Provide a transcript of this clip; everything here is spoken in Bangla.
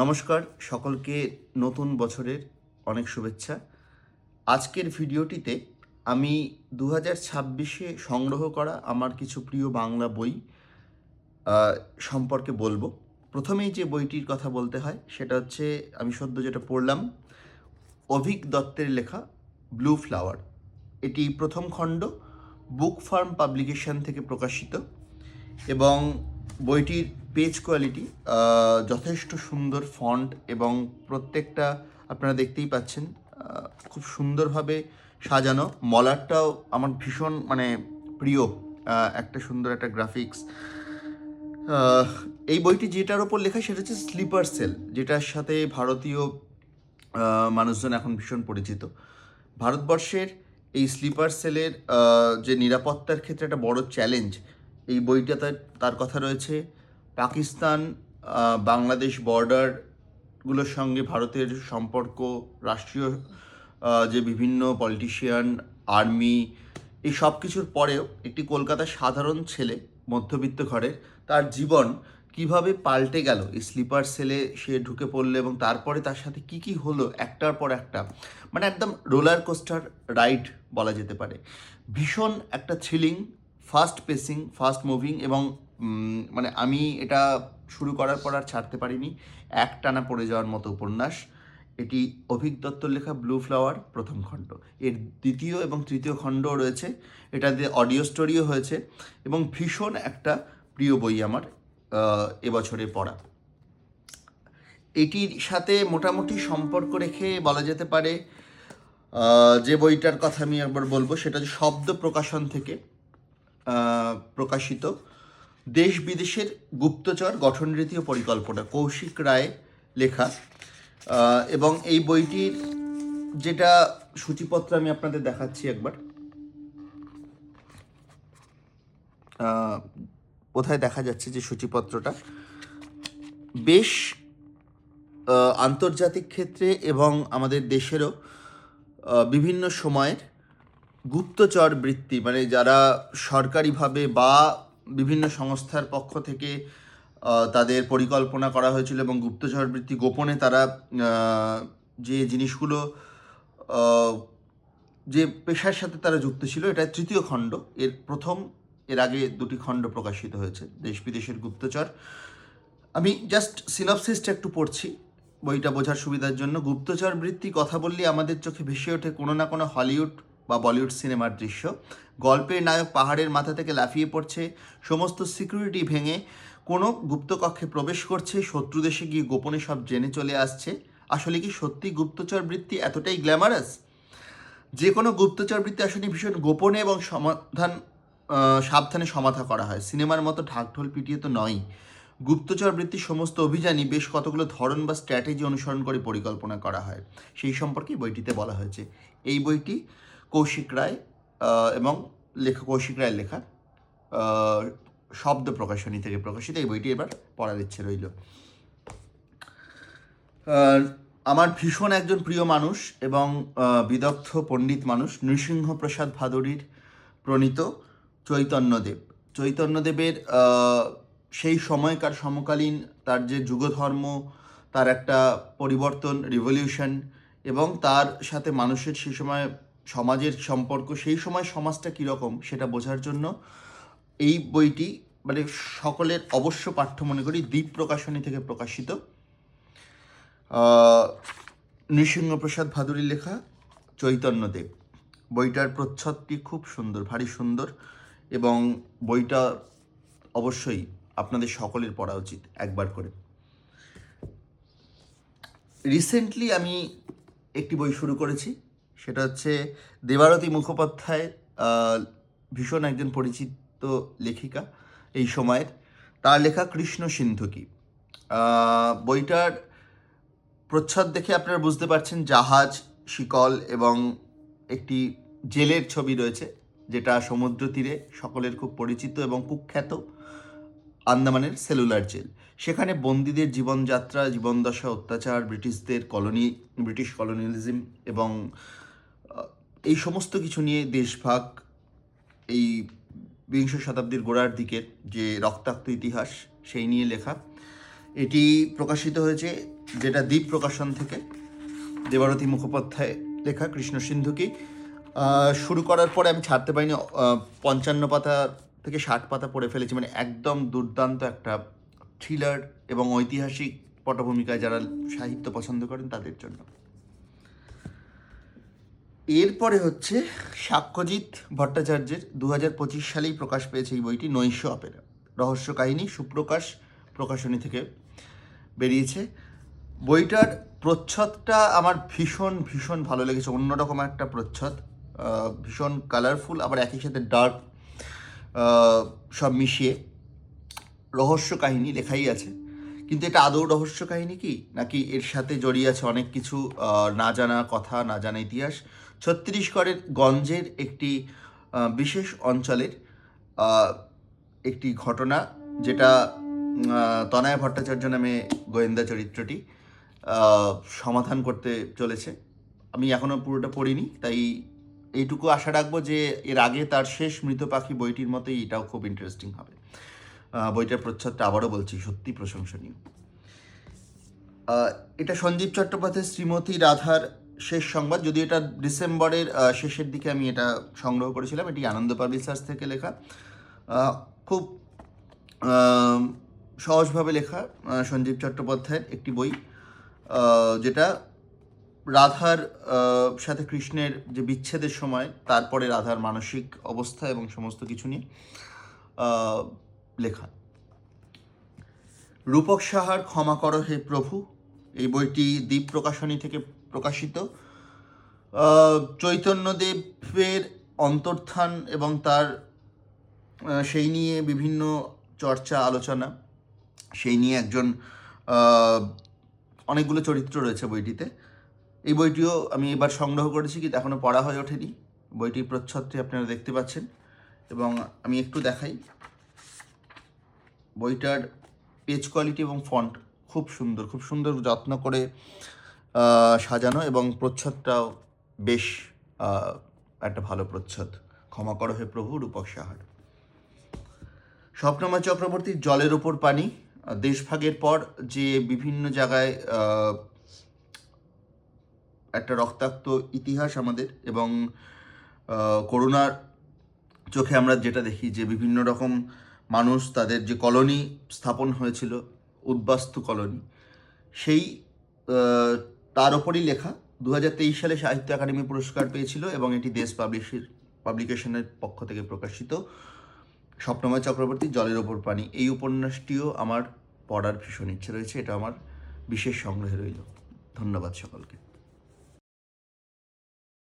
নমস্কার, সকলকে নতুন বছরের অনেক শুভেচ্ছা। আজকের ভিডিওটিতে আমি দু ছাব্বিশে সংগ্রহ করা আমার কিছু প্রিয় বাংলা বই সম্পর্কে বলব। প্রথমেই যে বইটির কথা বলতে হয়, সেটা হচ্ছে, আমি সদ্য যেটা পড়লাম, অভিক দত্তের লেখা ব্লু ফ্লাওয়ার। এটি প্রথম খণ্ড, বুক ফার্ম পাবলিকেশন থেকে প্রকাশিত এবং বইটির পেজ কোয়ালিটি যথেষ্ট সুন্দর ফন্ট এবং প্রত্যেকটা আপনারা দেখতেই পাচ্ছেন খুব সুন্দরভাবে সাজানো। মলারটাও আমার ভীষণ মানে প্রিয় একটা সুন্দর একটা গ্রাফিক্স এই বইটি যেটার ওপর লেখা সেটা হচ্ছে স্লিপার সেল যেটার সাথে ভারতীয় মানুষজন এখন ভীষণ পরিচিত। ভারতবর্ষের এই স্লিপার সেলের যে নিরাপত্তার ক্ষেত্রে একটা বড় চ্যালেঞ্জ এই বইটাতে তার কথা রয়েছে পাকিস্তান বাংলাদেশ বর্ডারগুলোর সঙ্গে ভারতের সম্পর্ক, রাষ্ট্রীয় যে বিভিন্ন পলিটিশিয়ান আর্মি এই সব কিছুর পরেও একটি কলকাতার সাধারণ ছেলে, মধ্যবিত্ত ঘরের, তার জীবন কীভাবে পাল্টে গেল? এই স্লিপার সেলে সে ঢুকে পড়ল এবং তারপরে তার সাথে কি কি হলো? একটার পর একটা। মানে একদম রোলার কোস্টার রাইড বলা যেতে পারে। ভীষণ একটা thrilling fast pacing fast moving এবং মানে আমি এটা শুরু করার পর আর ছাড়তে পারিনি। এক টানা পড়ে যাওয়ার মতো উপন্যাস। এটি অভিক দত্তর লেখা ব্লু ফ্লাওয়ার, প্রথম খণ্ড। এর দ্বিতীয় এবং তৃতীয় খণ্ডও রয়েছে। এটা দিয়ে অডিও স্টোরিও হয়েছে এবং ভীষণ একটা প্রিয় বই আমার এবছরে পড়া। এটির সাথে মোটামুটি সম্পর্ক রেখে বলা যেতে পারে যে বইটার কথা আমি একবার বলব, সেটা শব্দ প্রকাশন থেকে প্রকাশিত। দেশ বিদেশের গুপ্তচর গঠনরীতি ও পরিকল্পনা। কৌশিক রায় লেখা। এবং এই বইটির যেটা সূচিপত্র আমি আপনাদের দেখাচ্ছি একবার। কোথায় দেখা যাচ্ছে যে সূচিপত্রটা? বেশ আন্তর্জাতিক ক্ষেত্রে এবং আমাদের দেশেরও বিভিন্ন সময়ের গুপ্তচর বৃত্তি মানে যারা সরকারিভাবে বা বিভিন্ন সংস্থার পক্ষ থেকে তাদের পরিকল্পনা করা হয়েছিল এবং গুপ্তচর বৃত্তি গোপনে তারা যে জিনিসগুলো যে পেশার সাথে তারা যুক্ত ছিল এটা তৃতীয় খণ্ড। এর প্রথম, এর আগে দুটি খণ্ড প্রকাশিত হয়েছে, দেশ বিদেশের গুপ্তচর। আমি জাস্ট সিনপসিসটা একটু পড়ছি, বইটা বোঝার সুবিধার জন্য। গুপ্তচর বৃত্তি কথা বললে আমাদের চোখে ভেসে ওঠে কোনো না কোনো হলিউড বা বলিউড সিনেমার দৃশ্য। গল্পের নায়ক পাহাড়ের মাথা থেকে লাফিয়ে পড়ছে, সমস্ত সিকিউরিটি ভেঙে কোনো গুপ্তকক্ষে প্রবেশ করছে, শত্রু দেশে গিয়ে গোপনে সব জেনে চলে আসছে। আসলে কি সত্যি গুপ্তচর বৃত্তি এতটাই গ্ল্যামারাস? যে কোনো গুপ্তচর বৃত্তি আসলে ভীষণ গোপনে এবং সমাধান সাবধানে সমাধা করা হয়। সিনেমার মতো ঢাকঢোল পিটিয়ে তো নয় গুপ্তচর বৃত্তির সমস্ত অভিযানই বেশ কতগুলো ধরন বা স্ট্র্যাটেজি অনুসরণ করে পরিকল্পনা করা হয়। সেই সম্পর্কে বইটিতে বলা হয়েছে। এই বইটি কৌশিক রায় এবং লেখা কৌশিক রায়ের লেখা শব্দ প্রকাশনী থেকে প্রকাশিত, এই বইটি এবার পড়ার ইচ্ছে রইল। আমার ভীষণ একজন প্রিয় মানুষ এবং বিদগ্ধ পণ্ডিত মানুষ নৃসিংহ প্রসাদ ভাদুরীর প্রণীত চৈতন্যদেব। চৈতন্যদেবের সেই সময়কার সমকালীন তার যে যুগধর্ম, তার একটা পরিবর্তন রিভলিউশন এবং তার সাথে মানুষের সেই সময় সমাজের সম্পর্ক, সেই সময় সমাজটা কীরকম সেটা বোঝার জন্য এই বইটি মানে সকলের অবশ্য পাঠ্য মনে করি দ্বীপ প্রকাশনী থেকে প্রকাশিত। নৃসিংহপ্রসাদ ভাদুরীর লেখা চৈতন্যদেব বইটার প্রচ্ছদটি খুব সুন্দর, ভারী সুন্দর এবং বইটা অবশ্যই আপনাদের সকলের পড়া উচিত একবার করে। রিসেন্টলি আমি একটি বই শুরু করেছি সেটা হচ্ছে দেবারতী মুখোপাধ্যায় ভীষণ একজন পরিচিত লেখিকা এই সময়ের। তার লেখা কৃষ্ণ সিন্ধুকি বইটার প্রচ্ছদ দেখে আপনারা বুঝতে পারছেন জাহাজ, শিকল এবং একটি জেলের ছবি রয়েছে, যেটা সমুদ্র তীরে সকলের খুব পরিচিত এবং কুখ্যাত আন্দামানের সেলুলার জেল। সেখানে বন্দীদের জীবনযাত্রা, জীবনদশা, অত্যাচার, ব্রিটিশদের কলোনি, ব্রিটিশ কলোনিয়ালিজম এবং এই সমস্ত কিছু নিয়ে দেশভাগ এই বিংশ শতাব্দীর গোড়ার দিকের যে রক্তাক্ত ইতিহাস, সেই নিয়ে লেখা। এটি প্রকাশিত হয়েছে যেটা দ্বীপ প্রকাশন থেকে দেবারতী মুখোপাধ্যায় লেখা, কৃষ্ণ সিন্ধুকি। শুরু করার পরে আমি ছাড়তে পারিনি পঞ্চান্ন পাতা থেকে ষাট পাতা পড়ে ফেলেছি। মানে একদম দুর্দান্ত একটা থ্রিলার এবং ঐতিহাসিক পটভূমিকায় যারা সাহিত্য পছন্দ করেন তাদের জন্য। এরপরে হচ্ছে সাক্ষ্যজিৎ ভট্টাচার্যের দু হাজার পঁচিশ সালেই প্রকাশ পেয়েছে এই বইটি, নৈশ অপেরা। রহস্য কাহিনী সুপ্রকাশ প্রকাশনী থেকে বেরিয়েছে। বইটার প্রচ্ছদটা আমার ভীষণ ভীষণ ভালো লেগেছে। অন্যরকম একটা প্রচ্ছদ ভীষণ কালারফুল আবার একই সাথে ডার্ক সব মিশিয়ে। রহস্য কাহিনী লেখাই আছে। কিন্তু এটা আদৌ রহস্য কাহিনী কি? নাকি এর সাথে জড়িয়ে আছে অনেক কিছু না জানা কথা, না জানা ইতিহাস? ছত্তিশগড়ের গঞ্জের একটি বিশেষ অঞ্চলের একটি ঘটনা, যেটা তনয় ভট্টাচার্য নামে গোয়েন্দা চরিত্রটি সমাধান করতে চলেছে। আমি এখনও পুরোটা পড়িনি, তাই এইটুকু আশা রাখব যে এর আগে তার শেষ মৃত পাখি বইটির মতোই এটাও খুব ইন্টারেস্টিং হবে। বইটার প্রচ্ছদটা আবারও বলছি, সত্যি প্রশংসনীয়। এটা সঞ্জীব চট্টোপাধ্যায় শ্রীমতী রাধার শেষ সংবাদ। যদি এটা ডিসেম্বরের শেষের দিকে আমি এটা সংগ্রহ করেছিলাম, এটি আনন্দ পাবলিশার্স থেকে লেখা। খুব সহজভাবে লেখা সঞ্জীব চট্টোপাধ্যায়ের একটি বই যেটা রাধার সাথে কৃষ্ণের যে বিচ্ছেদের সময়, তারপরে রাধার মানসিক অবস্থা এবং সমস্ত কিছু নিয়ে লেখা। রূপক সাহার ক্ষমা করো হে প্রভু, এই বইটি দ্বীপ প্রকাশনী থেকে প্রকাশিত। চৈতন্যদেবের অন্তর্থান এবং তার সেই নিয়ে বিভিন্ন চর্চা, আলোচনা। সেই নিয়ে একজন অনেকগুলো চরিত্র রয়েছে বইটিতে। এই বইটিও আমি এবার সংগ্রহ করেছি, কিন্তু এখনও পড়া হয়ে ওঠেনি। বইটির প্রচ্ছদটি আপনারা দেখতে পাচ্ছেন। এবং আমি একটু দেখাই। বইটার পেজ কোয়ালিটি এবং ফন্ট খুব সুন্দর খুব সুন্দর যত্ন করে সাজানো এবং প্রচ্ছদটাও বেশ একটা ভালো প্রচ্ছদ। ক্ষমা করো হে প্রভু, রূপক সাহার। স্বপ্নময় চক্রবর্তীর জলের ওপর পানি, দেশভাগের পর যে বিভিন্ন জায়গায় একটা রক্তাক্ত ইতিহাস আমাদের এবং করোনার চোখে আমরা যেটা দেখি যে বিভিন্ন রকম মানুষ তাদের যে কলোনি স্থাপন হয়েছিল, উদ্বাস্তু কলোনি, সেই তার ওপরই লেখা। দু হাজার তেইশ সালে সাহিত্য একাডেমি পুরস্কার পেয়েছিল এবং এটি দেশ পাবলিশের পাবলিকেশনের পক্ষ থেকে প্রকাশিত। স্বপ্নময় চক্রবর্তী, জলের ওপর পানি। এই উপন্যাসটিও আমার পড়ার ভীষণ ইচ্ছে রয়েছে। এটা আমার বিশেষ সংগ্রহে রইল। ধন্যবাদ সকলকে।